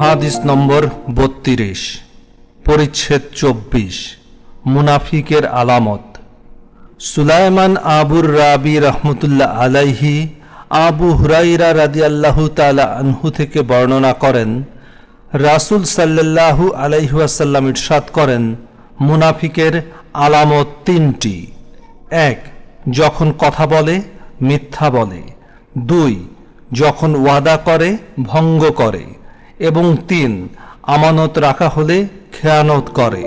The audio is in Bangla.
হাদিস নম্বর বত্রিশ, পরিচ্ছেদ চব্বিশ, মুনাফিকের আলামত। সুলাইমান আবুর রাবি রহমতুল্লাহ আলাইহি আবু হুরাইরা রাদি আল্লাহু তালা আনহু থেকে বর্ণনা করেন, রাসুল সাল্লাল্লাহু আলাইহাসাল্লাম ইরশাদ করেন, মুনাফিকের আলামত তিনটি। এক, যখন কথা বলে, মিথ্যা বলে। দুই, যখন ওয়াদা করে, ভঙ্গ করে। এবং তিন আমানত রাখা হলে খেয়ানত করে।